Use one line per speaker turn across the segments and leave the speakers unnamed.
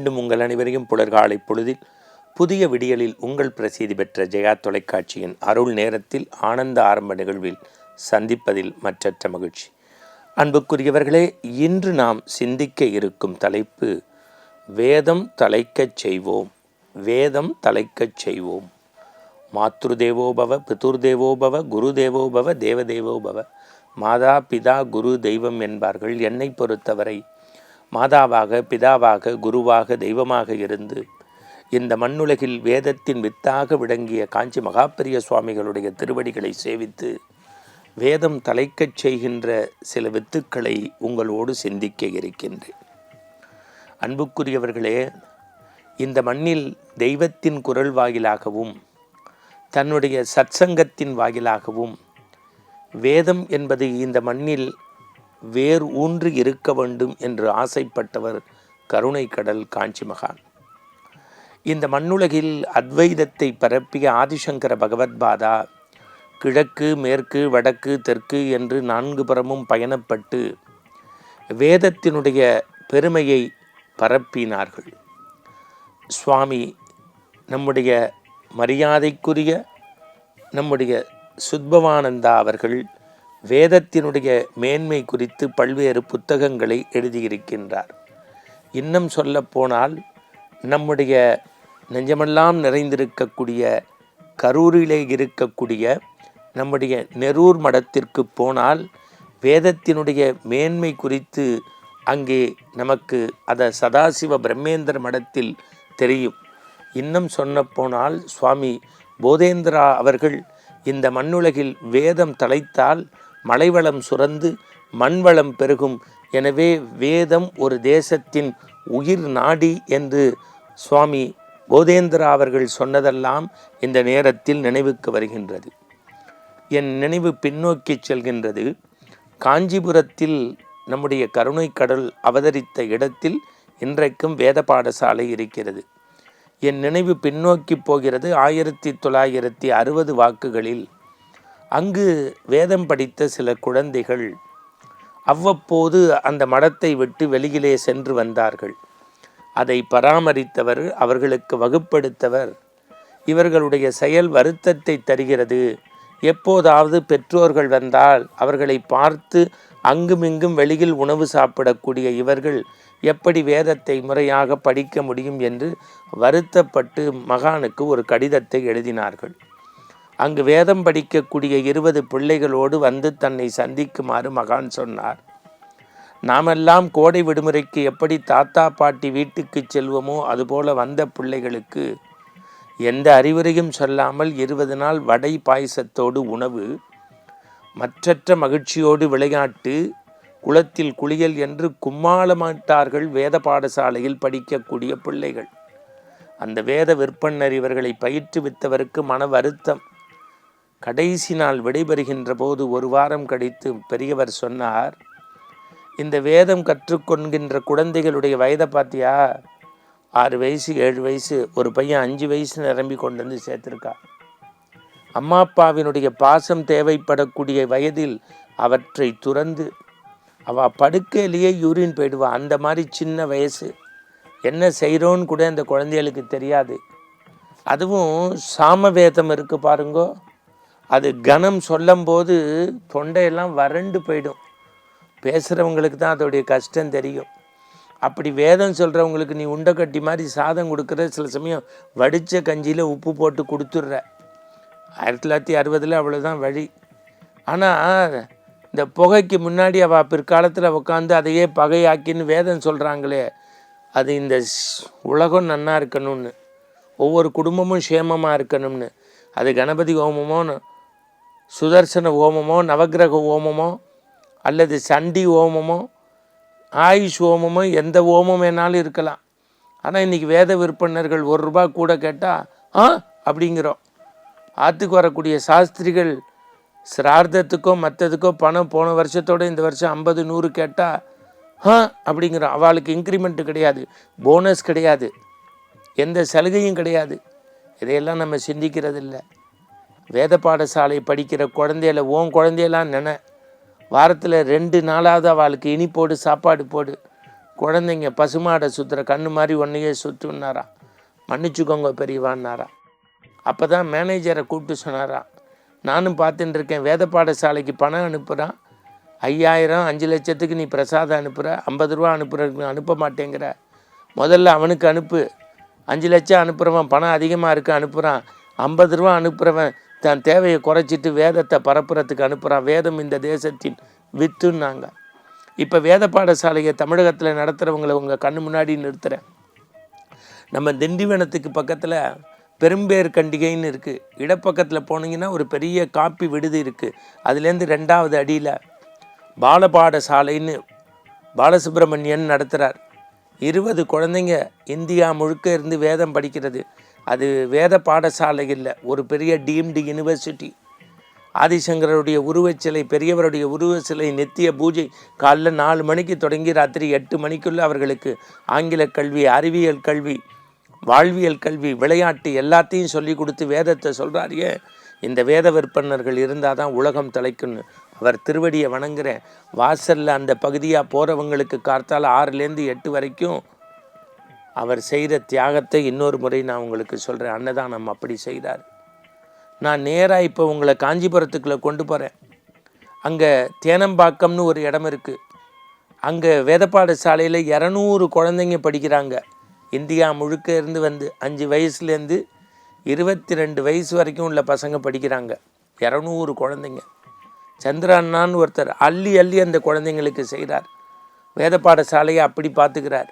மீண்டும் உங்கள் அனைவரையும் புலர்காலை பொழுதில் புதிய விடியலில் உங்கள் பிரசித்தி பெற்ற ஜெயா தொலைக்காட்சியின் அருள் நேரத்தில் ஆனந்த ஆரம்ப நிகழ்வில் சந்திப்பதில் மற்றற்ற மகிழ்ச்சி. அன்புக்குரியவர்களே இன்று நாம் சிந்திக்க இருக்கும் தலைப்பு வேதம் தலைக்கச் செய்வோம் வேதம் தலைக்கச் செய்வோம். மாத்ருதேவோபவ பிதுர்தேவோபவ குருதேவோபவ தேவதேவோபவ மாதா பிதா குரு தெய்வம் என்பார்கள். என்னை பொறுத்தவரை மாதாவாக பிதாவாக குருவாக தெய்வமாக இருந்து இந்த மண்ணுலகில் வேதத்தின் வித்தாக விளங்கிய காஞ்சி மகாபெரிய சுவாமிகளுடைய திருவடிகளை சேவித்து வேதம் தலைக்கச் செய்கின்ற சில வித்துக்களை உங்களோடு சிந்திக்க இருக்கின்றேன். அன்புக்குரியவர்களே இந்த மண்ணில் தெய்வத்தின் குரல் வாயிலாகவும் தன்னுடைய சத்சங்கத்தின் வாயிலாகவும் வேதம் என்பது இந்த மண்ணில் வேர் ஊன்றி இருக்க வேண்டும் என்று ஆசைப்பட்டவர் கருணை கடல் காஞ்சி மகான். இந்த மண்ணுலகில் அத்வைதத்தை பரப்பிய ஆதிசங்கர பகவத்பாதா கிழக்கு மேற்கு வடக்கு தெற்கு என்று நான்கு புறமும் பயணப்பட்டு வேதத்தினுடைய பெருமையை பரப்பினார்கள். சுவாமி நம்முடைய மரியாதைக்குரிய நம்முடைய சுத்பவானந்தா அவர்கள் வேதத்தினுடைய மேன்மை குறித்து பல்வேறு புத்தகங்களை எழுதியிருக்கின்றார். இன்னும் சொல்ல போனால் நம்முடைய நெஞ்சமெல்லாம் நிறைந்திருக்கக்கூடிய கரூரிலே இருக்கக்கூடிய நம்முடைய நெரூர் மடத்திற்கு போனால் வேதத்தினுடைய மேன்மை குறித்து அங்கே நமக்கு அத சதாசிவ பிரம்மேந்திர மடத்தில் தெரியும். இன்னும் சொன்ன போனால் சுவாமி போதேந்திரா அவர்கள் இந்த மண்ணுலகில் வேதம் தலைத்தால் மலைவளம் சுரந்து மண்வளம் பெருகும். எனவே வேதம் ஒரு தேசத்தின் உயிர் நாடி என்று சுவாமி போதேந்திரா அவர்கள் சொன்னதெல்லாம் இந்த நேரத்தில் நினைவுக்கு வருகின்றது. என் நினைவு பின்னோக்கி செல்கின்றது. காஞ்சிபுரத்தில் நம்முடைய கருணை கடல் அவதரித்த இடத்தில் இன்றைக்கும் வேத பாடசாலை இருக்கிறது. என் நினைவு பின்னோக்கி போகிறது ஆயிரத்தி தொள்ளாயிரத்தி அறுபது வாக்குகளில். அங்கு வேதம் படித்த சில குழந்தைகள் அவ்வப்போது அந்த மடத்தை விட்டு வெளியிலே சென்று வந்தார்கள். அதை பராமரித்தவர் அவர்களுக்கு வகுப்படுத்தவர். இவர்களுடைய செயல் வருத்தத்தை தருகிறது. எப்போதாவது பெற்றோர்கள் வந்தால் அவர்களை பார்த்து அங்குமிங்கும் வெளியில் உணவு சாப்பிடக்கூடிய இவர்கள் எப்படி வேதத்தை முறையாக படிக்க முடியும் என்று வருத்தப்பட்டு மகானுக்கு ஒரு கடிதத்தை எழுதினார்கள். அங்கு வேதம் படிக்கக்கூடிய இருபது பிள்ளைகளோடு வந்து தன்னை சந்திக்குமாறு மகான் சொன்னார். நாமெல்லாம் கோடை விடுமுறைக்கு எப்படி தாத்தா பாட்டி வீட்டுக்கு செல்வோமோ அதுபோல வந்த பிள்ளைகளுக்கு எந்த அறிவுரையும் சொல்லாமல் இருபது நாள் வடை பாயசத்தோடு உணவு மற்றற்ற மகிழ்ச்சியோடு விளையாட்டு குளத்தில் குளியல் என்று கும்மாளமாட்டார்கள் வேத பாடசாலையில் படிக்கக்கூடிய பிள்ளைகள். அந்த வேத விற்பனர் இவர்களை பயிற்றுவித்தவருக்கு மன வருத்தம். கடைசி நாள் விடைபெறுகின்ற போது ஒரு வாரம் கழித்து பெரியவர் சொன்னார் இந்த வேதம் கற்றுக்கொள்கின்ற குழந்தைகளுடைய வயதை பார்த்தியா? ஆறு வயசு ஏழு வயசு ஒரு பையன் அஞ்சு வயசு நிரம்பி கொண்டு வந்து சேர்த்துருக்கா. அம்மா அப்பாவினுடைய பாசம் தேவைப்படக்கூடிய வயதில் அவற்றை துறந்து அவள் படுக்கையிலேயே யூரின் போயிடுவா. அந்த மாதிரி சின்ன வயசு. என்ன செய்கிறோன்னு கூட அந்த குழந்தைகளுக்கு தெரியாது. அதுவும் சாமவேதம் இருக்குது பாருங்கோ. அது கணம் சொல்லும்போது தொண்டையெல்லாம் வறண்டு போயிடும். பேசுகிறவங்களுக்கு தான் அதோடைய கஷ்டம் தெரியும். அப்படி வேதம் சொல்கிறவங்களுக்கு நீ உண்டை கட்டி மாதிரி சாதம் கொடுக்குற சில சமயம் வடித்த கஞ்சியில் உப்பு போட்டு கொடுத்துட்ற. ஆயிரத்தி தொள்ளாயிரத்தி அறுபதில் அவ்வளோதான் வழி. ஆனால் இந்த புகைக்கு முன்னாடி அவள் பிற்காலத்தில் உட்காந்து அதையே பகையாக்கின்னு வேதம் சொல்கிறாங்களே அது இந்த உலகம் நன்னா இருக்கணும்னு. ஒவ்வொரு குடும்பமும் சேமமாக இருக்கணும்னு. அது கணபதி ஹோமமோ சுதர்சன ஹோமமோ நவகிரக ஹோமமோ அல்லது சண்டி ஹோமமோ ஆயுஷ் ஹோமமோ எந்த ஹோமம் வேணாலும் இருக்கலாம். ஆனால் இன்றைக்கி வேத விற்பனர்கள் ஒரு ரூபா கூட கேட்டால் ஆ? அப்படிங்கிறோம். ஆற்றுக்கு வரக்கூடிய சாஸ்திரிகள் சிரார்த்தத்துக்கோ மற்றதுக்கோ பணம் போன வருஷத்தோடு இந்த வருஷம் ஐம்பது நூறு கேட்டால் ஆ? அப்படிங்கிறோம். அவளுக்கு இன்க்ரிமெண்ட்டு கிடையாது. போனஸ் கிடையாது. எந்த சலுகையும் கிடையாது. இதையெல்லாம் நம்ம சிந்திக்கிறதில்லை. வேத பாடசாலை படிக்கிற குழந்தையில ஓன் குழந்தையெல்லாம் நினை வாரத்தில் ரெண்டு நாளாவது அவளுக்கு இனி போடு சாப்பாடு போடு. குழந்தைங்க பசுமாடை சுற்றுற கண்ணு மாதிரி ஒன்றையே சுற்றுனாரா மன்னிச்சுக்கோங்க பெரியவான்னாரா? அப்போ தான் மேனேஜரை கூப்பிட்டு சொன்னாரா நானும் பார்த்துட்டு இருக்கேன். வேத பாடசாலைக்கு பணம் அனுப்புகிறான் ஐயாயிரம் அஞ்சு லட்சத்துக்கு நீ பிரசாதம் அனுப்புகிற ஐம்பது ரூபா அனுப்புகிறதுக்கு அனுப்ப மாட்டேங்கிற. முதல்ல அவனுக்கு அனுப்பு. அஞ்சு லட்சம் அனுப்புகிறவன் பணம் அதிகமாக இருக்கு அனுப்புகிறான் ஐம்பது ரூபா அனுப்புகிறவன் தன் தேவையை குறைச்சிட்டு வேதத்தை பரப்புறதுக்கு அனுப்புகிறான் வேதம் இந்த தேசத்தின் வித்துன்னாங்க இப்போ வேத பாடசாலையை தமிழகத்தில் நடத்துகிறவங்களை உங்கள் கண்ணு முன்னாடி நிறுத்துகிறேன் நம்ம திண்டிவனத்துக்கு பக்கத்தில் பெரும்பேர் கண்டிகைன்னு இருக்குது இடப்பக்கத்தில் போனீங்கன்னா ஒரு பெரிய காப்பி விடுதி இருக்குது அதுலேருந்து ரெண்டாவது அடியில் பாலபாடசாலைன்னு பாலசுப்ரமணியன் நடத்துகிறார் இருபது குழந்தைங்க இந்தியா முழுக்க இருந்து வேதம் படிக்கிறது. அது வேத பாடசாலை இல்லை ஒரு பெரிய டீம்டு யூனிவர்சிட்டி. ஆதிசங்கருடைய உருவச்சிலை பெரியவருடைய உருவச்சிலை நித்திய பூஜை காலைல நாலு மணிக்கு தொடங்கி ராத்திரி எட்டு மணிக்குள்ளே அவர்களுக்கு ஆங்கில கல்வி அறிவியல் கல்வி வாழ்வியல் கல்வி விளையாட்டு எல்லாத்தையும் சொல்லி கொடுத்து வேதத்தை சொல்கிறாரியே இந்த வேத விற்பனர்கள் இருந்தால் தான் உலகம் தலைக்குன்னு. அவர் திருவடியை வணங்குற வாசலில் அந்த பகுதியாக போகிறவங்களுக்கு கார்த்தால் ஆறுலேருந்து எட்டு வரைக்கும் அவர் செய்கிற தியாகத்தை இன்னொரு முறை நான் உங்களுக்கு சொல்கிறேன் அன்னதானம் அப்படி செய்தார். நான் நேராக இப்போ உங்களை காஞ்சிபுரத்துக்குள்ளே கொண்டு போகிறேன் அங்கே தேனம்பாக்கம்னு ஒரு இடம் இருக்குது அங்கே வேதப்பாட சாலையில் இரநூறு குழந்தைங்க படிக்கிறாங்க. இந்தியா முழுக்க இருந்து வந்து அஞ்சு வயசுலேருந்து இருபத்தி ரெண்டு வயசு வரைக்கும் உள்ள பசங்க படிக்கிறாங்க. இரநூறு குழந்தைங்க. சந்திரண்ணான்னு ஒருத்தர் அள்ளி அள்ளி அந்த குழந்தைங்களுக்கு செய்கிறார் வேத பாடசாலையை அப்படி பார்த்துக்கிறார்.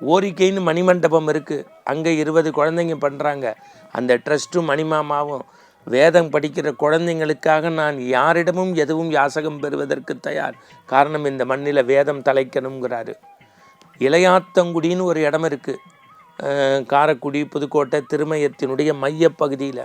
ஓரிக்கைன்னு மணிமண்டபம் இருக்குது அங்கே இருபது குழந்தைங்க பண்ணுறாங்க அந்த ட்ரஸ்ட்டும் மணிமாமாவும் வேதம் படிக்கிற குழந்தைங்களுக்காக நான் யாரிடமும் எதுவும் யாசகம் பெறுவதற்கு தயார். காரணம் இந்த மண்ணில் வேதம் தலைக்கணுங்கிறாரு இளையாத்தங்குடின்னு ஒரு இடம் இருக்குது காரைக்குடி புதுக்கோட்டை திருமயத்தினுடைய மையப்பகுதியில்.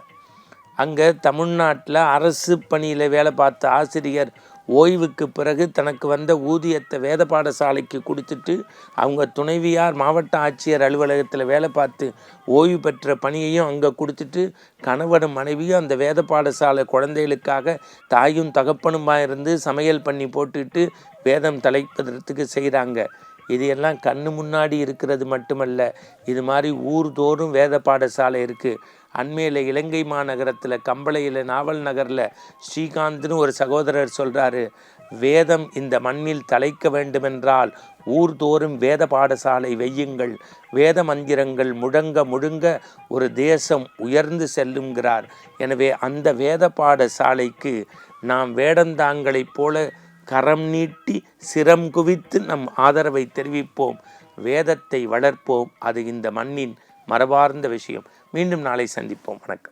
அங்கே தமிழ்நாட்டில் அரசு பணியில் வேலை பார்த்த ஆசிரியர் ஓய்வுக்கு பிறகு தனக்கு வந்த ஊதியத்தை வேத பாடசாலைக்கு கொடுத்துட்டு அவங்க துணைவியார் மாவட்ட ஆட்சியர் அலுவலகத்தில் வேலை பார்த்து ஓய்வு பெற்ற பணியையும் அங்கே கொடுத்துட்டு கணவனும் மனைவியும் அந்த வேத பாடசாலை குழந்தைகளுக்காக தாயும் தகப்பனுமாக இருந்து சமையல் பண்ணி போட்டுட்டு வேதம் தலைப்பதற்கு செய்கிறாங்க இது எல்லாம் கண்ணு முன்னாடி இருக்கிறது மட்டுமல்ல இது மாதிரி ஊர்தோறும் வேத பாடசாலை இருக்குது அண்மையில் இலங்கை மாநகரத்தில் கம்பளையில் நாவல் நகரில் ஸ்ரீகாந்த்னு ஒரு சகோதரர் சொல்கிறாரு வேதம் இந்த மண்ணில் தலைக்க வேண்டுமென்றால் ஊர்தோறும் வேத பாடசாலை வெய்யுங்கள் வேத மந்திரங்கள் முழங்க முழுங்க ஒரு தேசம் உயர்ந்து செல்லுங்கிறார். எனவே அந்த வேத பாடசாலைக்கு நாம் வேடந்தாங்களைப் போல கரம் நீட்டி சிரம் குவித்து நம் ஆதரவை தெரிவிப்போம். வேதத்தை வளர்ப்போம். அது இந்த மண்ணின் மரபார்ந்த விஷயம். மீண்டும் நாளை சந்திப்போம். வணக்கம்.